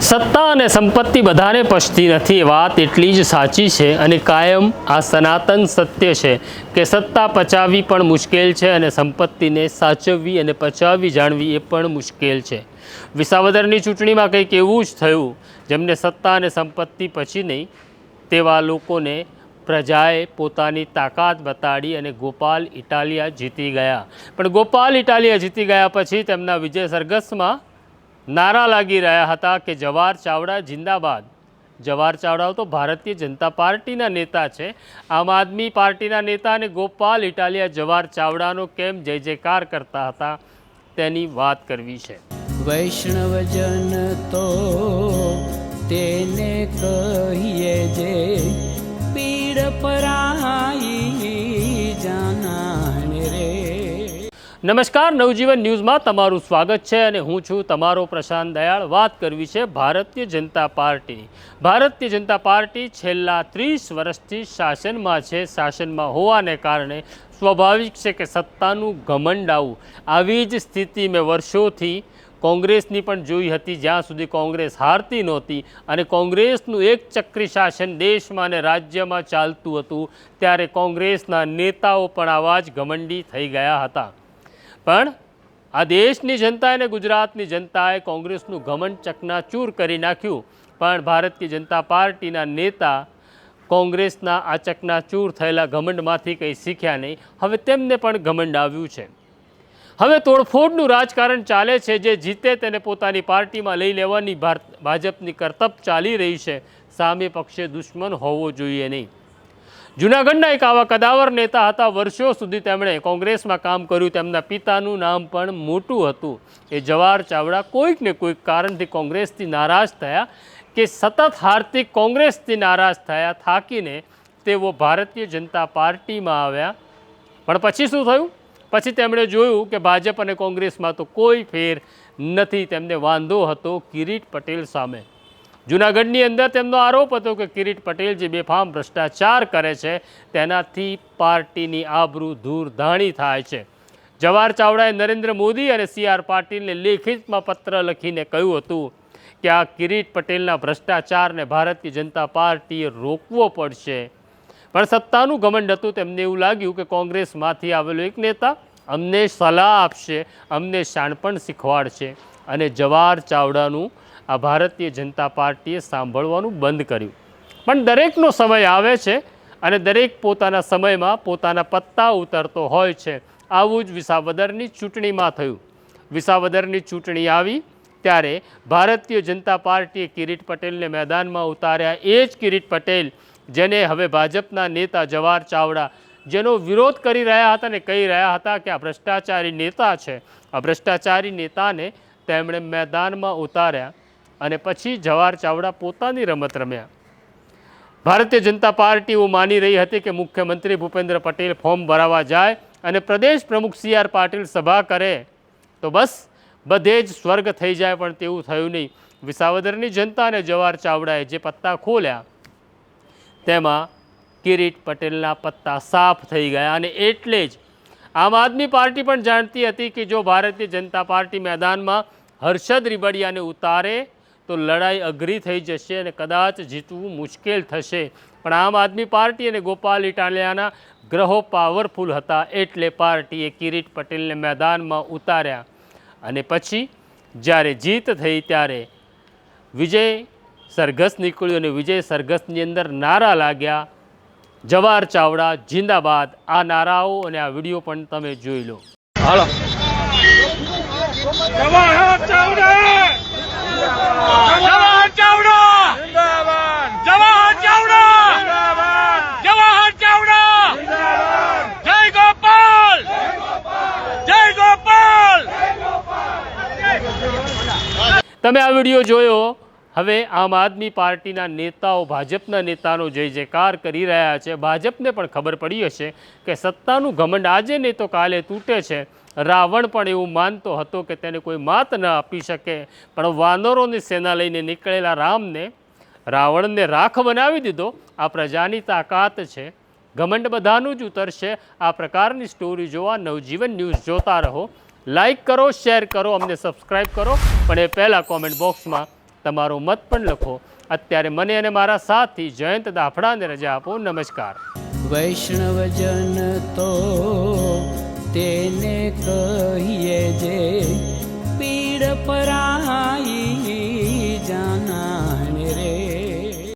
સત્તા અને સંપત્તિ બધાને પચતી નથી વાત એટલી જ સાચી છે અને કાયમ આ સનાતન સત્ય છે કે સત્તા પચાવવી પણ મુશ્કેલ છે અને સંપત્તિને સાચવવી અને પચાવવી જાણવી એ પણ મુશ્કેલ છે. વિસાવદરની ચૂંટણીમાં કંઈક એવું જ થયું, જેમને સત્તા અને સંપત્તિ પછી નહીં, તેવા લોકોને પ્રજાએ પોતાની તાકાત બતાડી અને ગોપાલ ઇટાલિયા જીતી ગયા. પણ ગોપાલ ઇટાલિયા જીતી ગયા પછી તેમના વિજય સરઘસમાં નારા લાગી રહ્યા હતા કે જવાહર ચાવડા જિંદાબાદ. જવાહર ચાવડા તો ભારતીય જનતા પાર્ટીના નેતા છે. આમ આદમી પાર્ટીના નેતા અને ગોપાલ ઇટાલિયા જવાહર ચાવડાનો કેમ જય જયકાર કરતા હતા તેની વાત કરવી છે. વૈષ્ણવજન તો તેને કહીએ જે પીડ પરાઈ નમસ્કાર, નવજીવન ન્યૂઝમાં તમારું સ્વાગત છે અને હું છું તમારો પ્રશાંત દયાળ. વાત કરવી છે ભારતીય જનતા પાર્ટીની ભારતીય જનતા પાર્ટી છેલ્લા ત્રીસ વર્ષથી શાસનમાં છે. શાસનમાં હોવાને કારણે સ્વાભાવિક છે કે સત્તાનું ઘમંડ આવું. આવી જ સ્થિતિ મેં વર્ષોથી કોંગ્રેસની પણ જોઈ હતી. જ્યાં સુધી કોંગ્રેસ હારતી નહોતી અને કોંગ્રેસનું એક ચક્રી શાસન દેશમાં અને રાજ્યમાં ચાલતું હતું, ત્યારે કોંગ્રેસના નેતાઓ પણ આવા જ ઘમંડી થઈ ગયા હતા. પણ આ દેશની જનતા અને ગુજરાતની જનતાએ કોંગ્રેસનું ઘમંડ ચકનાચૂર કરી નાખ્યું. પણ ભારતીય જનતા પાર્ટીના નેતા કોંગ્રેસના આ ચકનાચૂર થયેલા ઘમંડમાંથી કંઈ શીખ્યા નહીં. હવે તેમને પણ ઘમંડ આવ્યું છે. હવે તોડફોડનું રાજકારણ ચાલે છે. જે જીતે તેને પોતાની પાર્ટીમાં લઈ લેવાની ભાજપની કરતબ ચાલી રહી છે. સામે પક્ષે દુશ્મન હોવો જોઈએ નહીં. જૂનાગઢના એક આવા કદાવર નેતા હતા. વર્ષો સુધી તેમણે કોંગ્રેસમાં કામ કર્યું. તેમના પિતાનું નામ પણ મોટું હતું. એ જવાહર ચાવડા કોઈક ને કોઈક કારણથી કોંગ્રેસથી નારાજ થયા કે સતત હારતી કોંગ્રેસથી નારાજ થયા થાકીને તેઓ ભારતીય જનતા પાર્ટીમાં આવ્યા. પણ પછી શું થયું? પછી તેમણે જોયું કે ભાજપ અને કોંગ્રેસમાં તો કોઈ ફેર નથી. તેમને વાંધો હતો કિરીટ પટેલ સામે. જૂનાગઢની અંદર તેમનો આરોપ હતો કે કિરીટ પટેલ જે બેફામ ભ્રષ્ટાચાર કરે છે, તેનાથી પાર્ટીની આબરૂ ધૂરધાણી થાય છે. જવાહર ચાવડાએ નરેન્દ્ર મોદી અને સી આર પાટીલને લેખિતમાં પત્ર લખીને કહ્યું હતું કે આ કિરીટ પટેલના ભ્રષ્ટાચારને ભારતીય જનતા પાર્ટીએ રોકવો પડશે. પણ સત્તાનું ઘમંડ હતું, તેમને એવું લાગ્યું કે કોંગ્રેસમાંથી આવેલો એક નેતા અમને સલાહ આપશે, અમને શાણપણ શીખવાડશે અને જવાહર ચાવડાનું આ ભારતીય જનતા પાર્ટીએ સાંભળવાનું બંધ કર્યું. પણ દરેકનો સમય આવે છે અને દરેક પોતાના સમયમાં પોતાના પત્તા ઉતરતો હોય છે. આવું જ વિસાવદરની ચૂંટણીમાં થયું. વિસાવદરની ચૂંટણી આવી ત્યારે ભારતીય જનતા પાર્ટીએ કિરીટ પટેલને મેદાનમાં ઉતાર્યા. એ જ કિરીટ પટેલ જેને હવે ભાજપના નેતા જવાહર ચાવડા જેનો વિરોધ કરી રહ્યા હતા અને કહી રહ્યા હતા કે આ ભ્રષ્ટાચારી નેતા છે. આ ભ્રષ્ટાચારી નેતાને તેમણે મેદાનમાં ઉતાર્યા. અને પછી જવાહર ચાવડા પોતાની રમત રમ્યા. ભારતીય જનતા પાર્ટી એવું માની રહી હતી કે મુખ્યમંત્રી ભૂપેન્દ્ર પટેલ ફોર્મ ભરાવા જાય અને પ્રદેશ પ્રમુખ સી આર પાટીલ સભા કરે, તો બસ બધે જ સ્વર્ગ થઈ જાય પણ તેવું થયું નહીં. વિસાવદરની જનતા અને જવાહર ચાવડાએ જે પત્તા ખોલ્યા, તેમાં કિરીટ પટેલના પત્તા સાફ થઈ ગયા અને એટલે જ આમ આદમી પાર્ટી પણ જાણતી હતી કે જો ભારતીય જનતા પાર્ટી મેદાનમાં હર્ષદ રીબડિયાને ઉતારે તો લડાઈ અઘરી થઈ જશે અને કદાચ જીતવું મુશ્કેલ થશે. પણ આમ આદમી પાર્ટી અને ગોપાલ ઇટાલિયાના ગ્રહો પાવરફુલ હતા એટલે પાર્ટીએ કિરીટ પટેલને મેદાનમાં ઉતાર્યા. અને પછી જ્યારે જીત થઈ ત્યારે વિજય સરઘસ નીકળ્યો અને વિજય સરઘસની અંદર નારા લાગ્યા. જવાહર ચાવડા જિંદાબાદ આ નારાઓ અને આ વીડિયો પણ તમે જોઈ લો. જવાહર ચાવડા! ચાવડા! જવાહર ચાવડા! જય ગોપાલ! જય ગોપાલ! તમે આ વીડિયો જોયો હવે આમ આદમી પાર્ટીના નેતાઓ, ભાજપના નેતાનો જય જયકાર કરી રહ્યા છે. ભાજપને પણ ખબર પડી હશે કે સત્તાનું ઘમંડ આજે નહીં તો કાલે તૂટે છે. રાવણ પણ એવું માનતો હતો કે તેને કોઈ માત ન આપી શકે. પણ વાનરોની સેના લઈને નીકળેલા રામને, રાવણને રાખ બનાવી દીધો. આ પ્રજાની તાકાત છે. ઘમંડ બધાનું જ ઉતરશે. આ પ્રકારની સ્ટોરી જોવા નવજીવન ન્યૂઝ જોતા રહો. લાઈક કરો, શેર કરો, અમને સબસ્ક્રાઈબ કરો. પણ એ પહેલાં કોમેન્ટ બોક્સમાં તમારો મત પણ લખો. અત્યારે મને અને મારા સાથી જયંત દાફડાને રજા આપો. નમસ્કાર. વૈષ્ણવજન તો તેને કહીએ જે પીડ પરાઈ